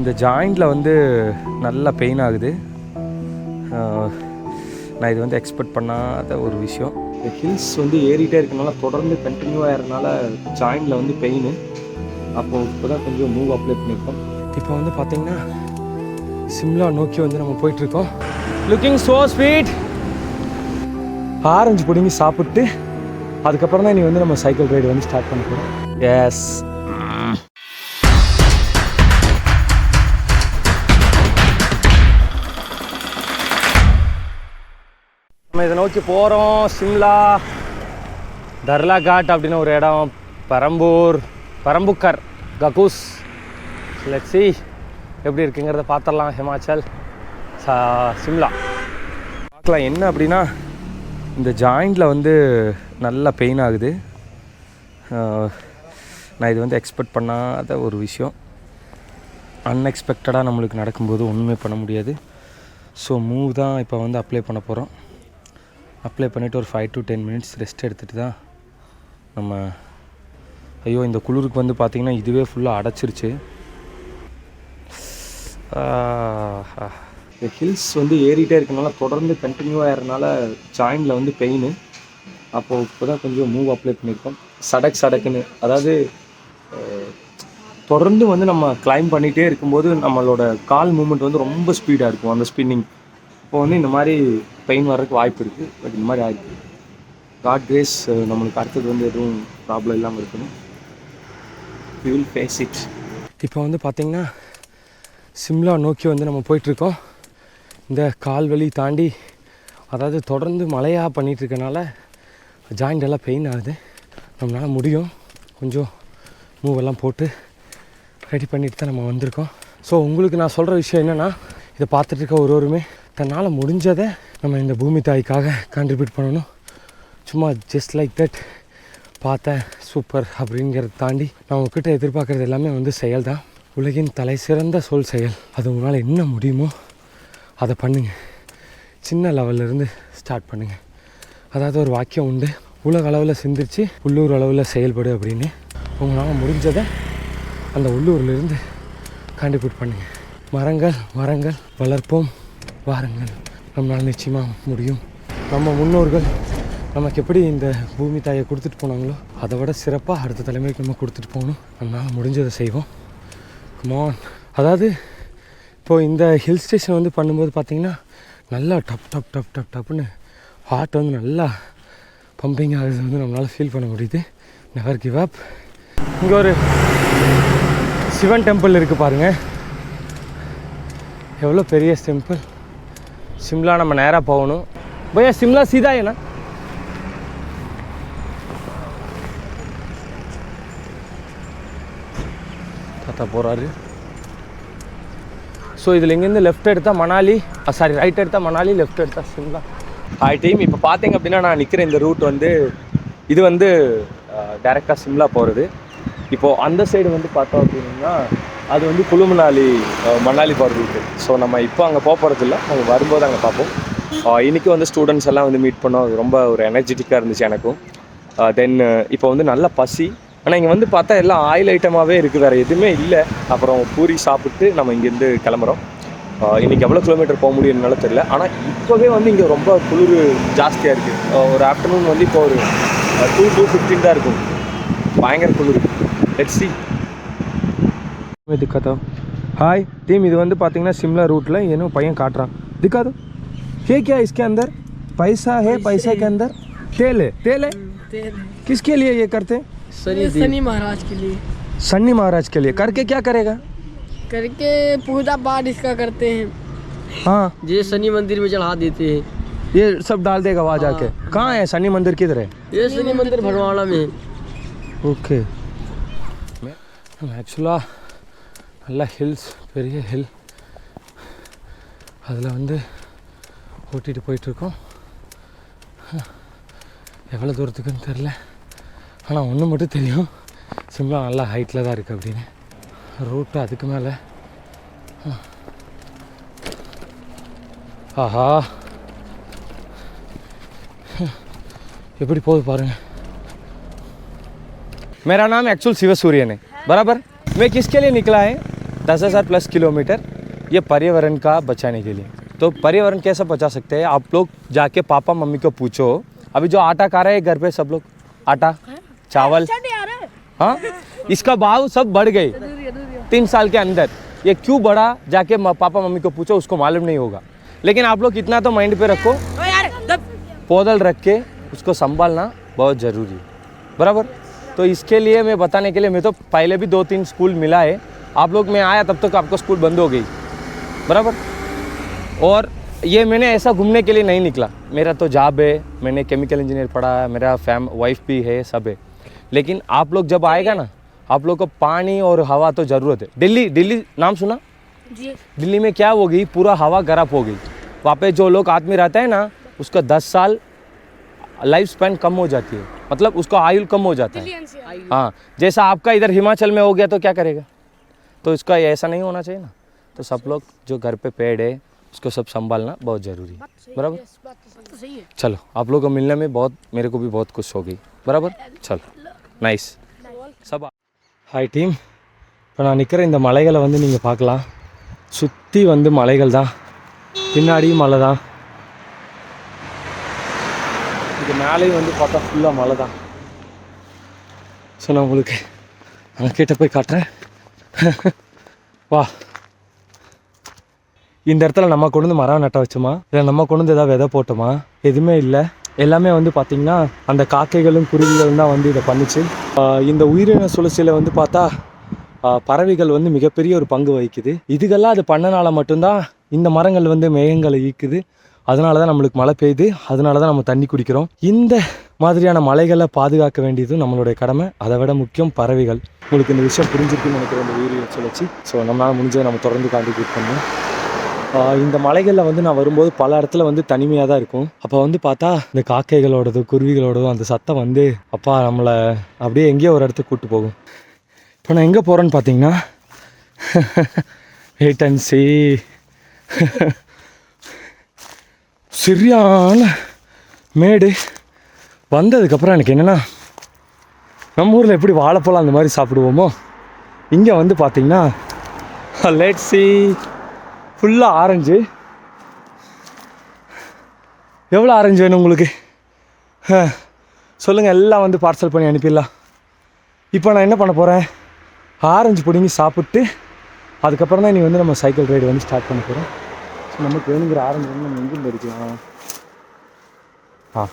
இந்த ஜாயிண்டில் வந்து நல்ல பெயின் ஆகுது. நான் இது வந்து எக்ஸ்பெக்ட் பண்ணாத ஒரு விஷயம். இந்த ஹில்ஸ் வந்து ஏறிட்டே இருக்கனால தொடர்ந்து கண்டினியூவாக ஏறனால ஜாயிண்டில் வந்து பெயின் அப்போ இப்போ தான் கொஞ்சம் மூவ் அப்ளை பண்ணியிருக்கோம் இப்போ வந்து பார்த்தீங்கன்னா சிம்லா நோக்கி வந்து நம்ம போயிட்டுருக்கோம். லுக்கிங் ஸோ ஸ்வீட் ஆரஞ்சு பிடிங்கி சாப்பிட்டு அதுக்கப்புறம் தான் நீ வந்து நம்ம சைக்கிள் ரைடு வந்து ஸ்டார்ட் பண்ண போகிறோம் எஸ் இதை நோக்கி போகிறோம் சிம்லா தர்லா காட் அப்படின்னு ஒரு இடம். பெரம்பூர் பெரம்புக்கர் ககூஸ் லட்சி எப்படி இருக்குங்கிறத பார்த்துடலாம் ஹிமாச்சல். சா சிம்லா. பார்க்கலாம் என்ன அப்படின்னா இந்த ஜாயிண்டில் வந்து நல்ல பெயின் ஆகுது. நான் இது வந்து எக்ஸ்பெக்ட் பண்ணாத ஒரு விஷயம். அன்எக்ஸ்பெக்டடாக நம்மளுக்கு நடக்கும்போது ஒன்றுமே பண்ண முடியாது. ஸோ மூவ் தான் இப்போ வந்து அப்ளை பண்ண போகிறோம் அப்ளை பண்ணிவிட்டு ஒரு five to ten minutes rest எடுத்துகிட்டு தான் நம்ம ஐயோ இந்த குளிருக்கு வந்து பார்த்திங்கன்னா இதுவே ஃபுல்லாக அடைச்சிருச்சு. இந்த ஹில்ஸ் வந்து ஏறிட்டே இருக்கனால தொடர்ந்து கண்டினியூவாக ஆகிறனால ஜாயிண்டில் வந்து பெயின் அப்போது இப்போ தான் கொஞ்சம் மூவ் அப்ளை பண்ணியிருக்கோம் சடக் சடக்குன்னு அதாவது தொடர்ந்து வந்து நம்ம கிளைம் பண்ணிகிட்டே இருக்கும்போது நம்மளோட கால் மூமெண்ட் வந்து ரொம்ப ஸ்பீடாக இருக்கும். அந்த ஸ்பின்னிங் இப்போ வந்து இந்த மாதிரி பெயின் வர்றதுக்கு வாய்ப்பு இருக்குது பட் இந்த மாதிரி ஆயிருக்கு காட் கிரேஸ் நம்மளுக்கு அடுத்தது வந்து எதுவும் ப்ராப்ளம் இல்லாமல் இருக்கணும். வி வில் ஃபேஸ் இட் இப்போ வந்து பார்த்திங்கன்னா சிம்லா நோக்கி வந்து நம்ம போயிட்டுருக்கோம். இந்த கால்வழி தாண்டி அதாவது தொடர்ந்து மழையாக பண்ணிகிட்டு இருக்கனால ஜாயிண்ட் எல்லாம் பெயின் ஆகுது. நம்மளால் முடியும். கொஞ்சம் மூவெல்லாம் போட்டு ரெடி பண்ணிட்டு தான் நம்ம வந்திருக்கோம். ஸோ உங்களுக்கு நான் சொல்கிற விஷயம் என்னென்னா இதை பார்த்துட்டு இருக்க ஒருவருமே தன்னால் முடிஞ்சதை நம்ம இந்த பூமி தாய்க்காக கான்ட்ரிபியூட் பண்ணணும். சும்மா ஜஸ்ட் லைக் தட் பார்த்தேன் சூப்பர் அப்படிங்கிறத தாண்டி நான் உங்ககிட்ட எதிர்பார்க்குறது எல்லாமே வந்து செயல் தான் உலகின் தலை சிறந்த சொல் செயல். அது உங்களால் என்ன முடியுமோ அதை பண்ணுங்கள் சின்ன லெவல்லேருந்து ஸ்டார்ட் பண்ணுங்கள் அதாவது ஒரு வாக்கியம் உண்டு. உலக அளவில் சிந்திச்சு உள்ளூர் அளவில் செயல்படு அப்படின்னு உங்களால் முடிஞ்சதை அந்த உள்ளூர்லேருந்து கான்ட்ரிபியூட் பண்ணுங்கள் மரங்கள் மரங்கள் வளர்ப்போம். வாருங்கள் நம்மளால் நிச்சயமாக முடியும். நம்ம முன்னோர்கள் நமக்கு எப்படி இந்த பூமி தாயை கொடுத்துட்டு போனாங்களோ அதை விட சிறப்பாக அடுத்த தலைமுறைக்கு நம்ம கொடுத்துட்டு போகணும். நம்மளால் முடிஞ்சதை செய்வோம். கமான் அதாவது இப்போது இந்த ஹில் ஸ்டேஷன் வந்து பண்ணும்போது பார்த்திங்கன்னா நல்லா டப் டப் டப் டப் டப்னு ஹார்ட் வந்து நல்லா பம்பிங் ஆகுது வந்து நம்மளால் ஃபீல் பண்ண முடியுது. நெவர் கிவ் அப் இங்கே ஒரு சிவன் டெம்பிள் இருக்குது பாருங்கள் எவ்வளோ பெரிய டெம்பிள் சிம்லா நம்ம நேராக போகணும். பையா சிம்லா சீதா ஏனா தாத்தா போகிறாரு ஸோ இதில் இங்கேருந்து லெஃப்ட் எடுத்தால் மணாலி சாரி ரைட் எடுத்தால் மணாலி லெஃப்ட் எடுத்தால் சிம்லா. ஹாய் டீம் இப்போ பார்த்தீங்க அப்படின்னா நான் நிற்கிற இந்த ரூட் வந்து இது வந்து டேரெக்டாக சிம்லா போகிறது இப்போது அந்த சைடு வந்து பார்த்தோம் அப்படின்னா அது வந்து குழு மணாலி பார்க் இருக்குது ரூட்டு ஸோ நம்ம இப்போ அங்கே போக போகிறதில்ல நம்ம வரும்போது அங்கே பார்ப்போம் இன்றைக்கி வந்து ஸ்டூடெண்ட்ஸ் எல்லாம் வந்து மீட் பண்ணோம். அது ரொம்ப ஒரு எனர்ஜெட்டிக்காக இருந்துச்சு எனக்கும். தென் இப்போ வந்து நல்ல பசி. ஆனால் இங்கே வந்து பார்த்தா எல்லாம் ஆயில் ஐட்டமாகவே இருக்குது வேறு எதுவுமே இல்லை. அப்புறம் பூரி சாப்பிட்டு நம்ம இங்கேருந்து கிளம்புறோம். இன்றைக்கி எவ்வளோ கிலோமீட்டர் போக முடியும்னாலும் தெரியல. ஆனால் இப்போவே வந்து இங்கே ரொம்ப குளிர் ஜாஸ்தியாக இருக்குது ஒரு ஆஃப்டர்நூன் வந்து இப்போ ஒரு டூ டூ ஃபிஃப்டின் தான் இருக்கும். பயங்கர குளிர். லெட்ஸி சி திக்காத்தோ ஹாய் டீம் இது வந்து பார்த்தீங்கன்னா சிம்லா ரூட்டில் ஏனோ பையன் காட்டுறான் दिखा दो ये क्या इसके अंदर पैसा है पैसा के अंदर तेल है तेल है तेल किसके लिए ये करते हैं ये शनि महाराज के लिए सन्नी महाराज के लिए करके क्या करेगा करके पूजा पाठ इसका करते हैं हाँ ये शनि मंदिर में चढ़ा देते हैं ये सब डाल देगा वहाँ जाके कहाँ है शनि मंदिर किधर है ये शनि मंदिर भड़वाड़ा में है ஓகே ஆக்சுவலாக நல்ல ஹில்ஸ் பெரிய ஹில் அதில் வந்து ஓட்டிகிட்டு போயிட்டுருக்கோம் எவ்வளோ தூரத்துக்குன்னு தெரில ஆனால் ஒன்று மட்டும் தெரியும் சிம்லா நல்லா ஹைட்டில் தான் இருக்குது அப்படின்னு ரூட்டு அதுக்கு மேலே ஆஹா எப்படி போகுது பாருங்கள் मेरा नाम एक्चुअल शिव सूर्यन है बराबर मैं किसके लिए निकला है दस हज़ार प्लस किलोमीटर ये पर्यावरण का बचाने के लिए। तो पर्यावरण कैसे बचा सकते हैं? आप लोग जाके पापा मम्मी को पूछो। अभी जो आटा खा रहे हैं घर पे सब लोग आटा चावल। हाँ। इसका भाव सब बढ़ गए। तीन साल के अंदर। ये क्यों बढ़ा? जाके पापा मम्मी को पूछो उसको मालूम नहीं होगा। लेकिन आप लोग इतना तो माइंड पे रखो। पौधल रख के उसको संभालना बहुत ज़रूरी है। बराबर? तो इसके लिए मैं बताने के लिए मैं तो पहले भी दो तीन स्कूल मिला है। आप लोग मैं आया तब तक आपका स्कूल बंद हो गई। बराबर? और ये मैंने ऐसा घूमने के लिए नहीं निकला। मेरा तो जॉब है मैंने केमिकल इंजीनियर पढ़ा है मेरा फैम वाइफ भी है सब है। लेकिन आप लोग जब आएगा ना आप लोग को पानी और हवा तो ज़रूरत है। दिल्ली दिल्ली नाम सुना? जी। दिल्ली में क्या हो गई पूरा हवा गर्म हो गई। वहाँ पे जो लोग आदमी रहता है ना उसका दस साल लाइफ स्पैन कम हो जाती है। मतलब उसका आयु कम हो जाता है। हाँ जैसा आपका इधर हिमाचल में हो गया तो क्या करेगा? तो इसका ऐसा नहीं होना चाहिए ना तो सब लोग जो घर पे पेड़ है उसको सब संभालना बहुत ज़रूरी है बराबर तो सही है चलो आप लोग को मिलने में बहुत मेरे को भी बहुत खुश हो गई बराबर चलो நைஸ் சபா ஹாய் டீம் இப்போ நான் நிற்கிற இந்த மலைகளை வந்து நீங்கள் பார்க்கலாம் சுற்றி வந்து மலைகள் தான் பின்னாடியும் மலை தான் இது மேலேயும் வந்து பார்த்தா ஃபுல்லாக மலை தான் ஸோ நான் உங்களுக்கு நான் கிட்ட போய் காட்டுறேன் வா. இந்த இடத்துல நம்ம கொண்டு வந்து மரம் நட்ட வச்சோமா? இல்லை நம்ம கொண்டு வந்து ஏதாவது விதை போட்டோமா? எதுவுமே இல்லை. எல்லாமே வந்து பார்த்திங்கன்னா அந்த காக்கைகளும் குருவிகளும் தான் வந்து இதை பண்ணுச்சு. இந்த உயிரின சுழற்சியில் வந்து பார்த்தா பறவைகள் வந்து மிகப்பெரிய ஒரு பங்கு வகிக்குது. இதுகெல்லாம் அது பண்ணனால மட்டும்தான் இந்த மரங்கள் வந்து மேகங்களை ஈக்குது. அதனால தான் நம்மளுக்கு மழை பெய்யுது. அதனால தான் நம்ம தண்ணி குடிக்கிறோம். இந்த மாதிரியான மலைகளை பாதுகாக்க வேண்டியது நம்மளுடைய கடமை. அதை விட முக்கியம் பறவைகள். உங்களுக்கு இந்த விஷயம் புரிஞ்சிருக்குன்னு நினைக்கிற இந்த உயிரியல் சுழற்சி ஸோ நம்மளால் முடிஞ்சதை நம்ம தொடர்ந்து கான்ட்ரிபியூட் பண்ணோம் இந்த மலைகளில் வந்து நான் வரும்போது பல இடத்துல வந்து தனிமையாக தான் இருக்கும். அப்போ வந்து பார்த்தா இந்த காக்கைகளோடது குருவிகளோடதும் அந்த சத்தம் வந்து அப்பா நம்மளை அப்படியே எங்கேயோ ஒரு இடத்துக்கு கூப்பிட்டு போகும். இப்போ நான் எங்கே போகிறேன்னு பார்த்தீங்கன்னா வெயிட் அண்ட் சி சரியான மேடு. வந்ததுக்கப்புறம் எனக்கு என்னென்னா நம்ம ஊரில் எப்படி வாழைப்பழம் அந்த மாதிரி சாப்பிடுவோமோ இங்கே வந்து பார்த்தீங்கன்னா லேட் சி ஃபுல்லாக ஆரஞ்சு. எவ்வளோ ஆரஞ்சு வேணும் உங்களுக்கு? சொல்லுங்கள் எல்லாம் வந்து பார்சல் பண்ணி அனுப்பிடலாம். இப்போ நான் என்ன பண்ண போகிறேன் ஆரஞ்சு பிடுங்கி சாப்பிட்டு அதுக்கப்புறம் தான் நீ வந்து நம்ம சைக்கிள் ரைடு வந்து ஸ்டார்ட் பண்ண போகிறோம் ஸோ நமக்கு வேணுங்கிற ஆரஞ்சு வந்து நம்ம எங்கேயும் பறிக்கலாம் ஆ.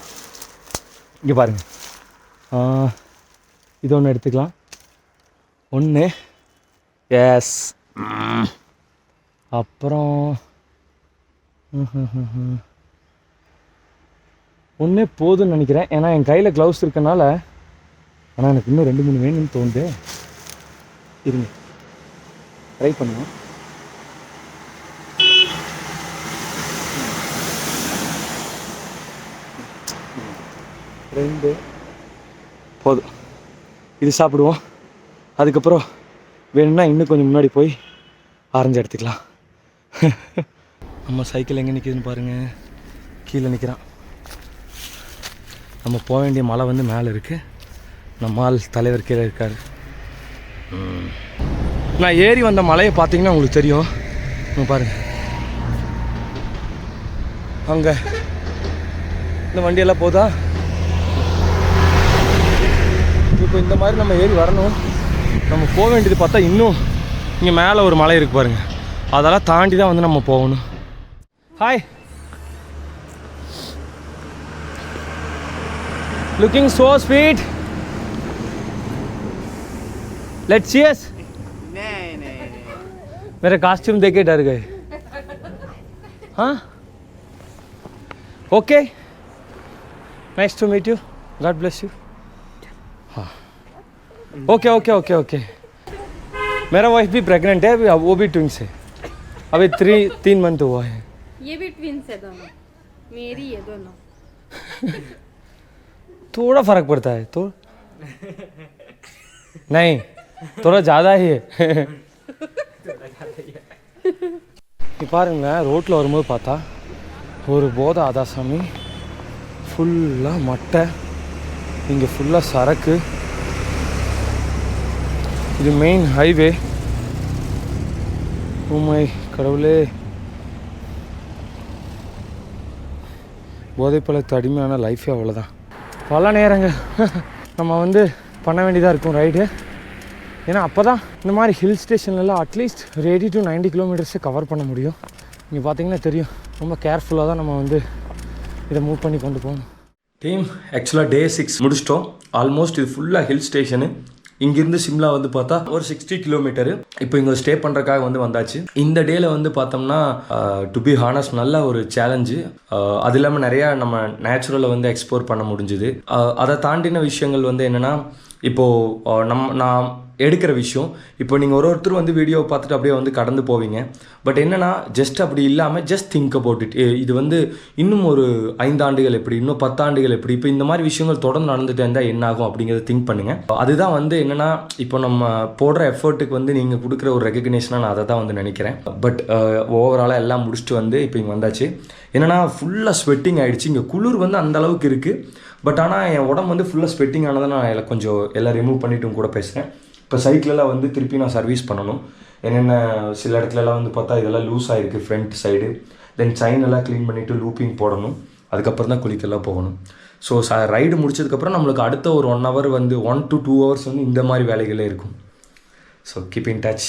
இங்கே பாருங்கள் இது ஒன்று எடுத்துக்கலாம். ஒன்று எஸ் அப்புறம் ஒன்றே போதும்னு நினைக்கிறேன். ஏன்னா என் கையில் க்ளவுஸ் இருக்கனால ஆனால் எனக்கு இன்னும் ரெண்டு மூணு வேணும்னு தோணுது. இருங்க. ட்ரை பண்ணுவோம். ரெண்டு. போதும். இது சாப்பிடுவோம். அதுக்கப்புறம் வேணும்னா இன்னும் கொஞ்சம் முன்னாடி போய் ஆரஞ்சு எடுத்துக்கலாம். நம்ம சைக்கிள் எங்கே நிற்கிதுன்னு பாருங்கள் கீழே நிற்கிறான் நம்ம போக வேண்டிய மலை வந்து மேலே இருக்குது நம்ம ஆள் தலைவர் கீழே இருக்கார். நான் ஏறி வந்த மலையை பார்த்தீங்கன்னா உங்களுக்கு தெரியும். பாருங்கள் அங்கே. இந்த வண்டியெல்லாம் போதா? இப்போ இந்த மாதிரி நம்ம ஏறி வரணும் நம்ம போக வேண்டியது பார்த்தா இன்னும் இங்கே மேலே ஒரு மலை இருக்கு பாருங்க அதெல்லாம் தாண்டி தான் வந்து நம்ம போகணும் hi looking so sweet let's cheers नहीं नहीं नहीं मेरा कॉस्ट्यूम देख के डर गए हाँ okay nice to meet you God bless you हाँ ओके ओके ओके ओके मेरा वाइफ भी प्रेग्नेंट है अभी वो भी ट्विंस है अभी थ्री तीन मंथ हुआ है ये भी ट्विंस है दोनों मेरी है दोनों थोड़ा फर्क पड़ता है तो नहीं थोड़ा ज़्यादा ही है நீ பாருங்களேன் ரோட்டில் வரும்போது பார்த்தா ஒரு போதை ஆதாசாமி ஃபுல்லாக மட்டை இங்கே ஃபுல்லாக சரக்கு இது மெயின் ஹைவே உண்மை கடவுளே. போதைப்பழத்து அடிமையான லைஃபே அவ்வளோதான் பல நேரங்கள். நம்ம வந்து பண்ண வேண்டியதாக இருக்கும் ரைடு ஏன்னா அப்போ தான் இந்த மாதிரி ஹில் ஸ்டேஷன்லலாம் அட்லீஸ்ட் ஒரு எயிட்டி டு நைன்டி கிலோமீட்டர்ஸை கவர் பண்ண முடியும். இங்கே பார்த்தீங்கன்னா தெரியும். ரொம்ப கேர்ஃபுல்லாக தான் நம்ம வந்து இதை மூவ் பண்ணி கொண்டு போகணும். டீம் ஆக்சுவலாக டே சிக்ஸ் முடிச்சிட்டோம். ஆல்மோஸ்ட் இது ஃபுல்லாக ஹில் ஸ்டேஷனு இங்கேருந்து சிம்லா வந்து பார்த்தா ஒரு சிக்ஸ்டி கிலோமீட்டரு இப்போ இங்கே ஸ்டே பண்ணுறக்காக வந்து வந்தாச்சு. இந்த டேல வந்து பார்த்தோம்னா டு பி ஹானஸ் நல்ல ஒரு சேலஞ்சு அது இல்லாமல் நிறையா நம்ம நேச்சுரலை வந்து எக்ஸ்ப்ளோர் பண்ண முடிஞ்சுது. அதை தாண்டின விஷயங்கள் வந்து என்னென்னா இப்போது நம்ம நான் எடுக்கிற விஷயம். இப்போ நீங்கள் ஒரு ஒருத்தர் வந்து வீடியோவை பார்த்துட்டு அப்படியே வந்து கடந்து போவீங்க. பட் என்னென்னா ஜஸ்ட் அப்படி இல்லாமல் ஜஸ்ட் திங்க் அபவுட் இட் இது வந்து இன்னும் ஒரு ஐந்தாண்டுகள் எப்படி இன்னும் பத்தாண்டுகள் எப்படி இப்போ இந்த மாதிரி விஷயங்கள் தொடர்ந்து நடந்துட்டு இருந்தால் என்ன ஆகும் அப்படிங்கிறத திங்க் பண்ணுங்கள் அதுதான் வந்து என்னென்னா இப்போ நம்ம போடுற எஃபர்ட்டுக்கு வந்து நீங்கள் கொடுக்குற ஒரு ரெகக்னேஷனாக நான் அதை தான் வந்து நினைக்கிறேன். பட் ஓவராலாக எல்லாம் முடிச்சுட்டு வந்து இப்போ இங்கே வந்தாச்சு. என்னென்னா ஃபுல்லாக ஸ்வெட்டிங் ஆகிடுச்சு இங்கே குளிர் வந்து அந்த அளவுக்கு இருக்குது பட் ஆனால் என் உடம்பு வந்து ஃபுல்லாக ஸ்வெட்டிங் ஆனதை நான் கொஞ்சம் எல்லாம் ரிமூவ் பண்ணிட்டும் கூட பேசுகிறேன் இப்போ சைக்கிளெல்லாம் வந்து திருப்பி நான் சர்வீஸ் பண்ணணும். என்னென்ன சில இடத்துலலாம் வந்து பார்த்தா இதெல்லாம் லூஸ் ஆகிருக்கு ஃப்ரண்ட் சைடு தென் செயின் எல்லாம் க்ளீன் பண்ணிவிட்டு லூப்பிங் போடணும். அதுக்கப்புறம் தான் குளிக்கெல்லாம் போகணும். ஸோ ச ரைடு முடிச்சதுக்கப்புறம் நம்மளுக்கு அடுத்த ஒரு ஒன் ஹவர் வந்து ஒன் டு டூ ஹவர்ஸ் வந்து இந்த மாதிரி வேலைகளே இருக்கும். So keep in touch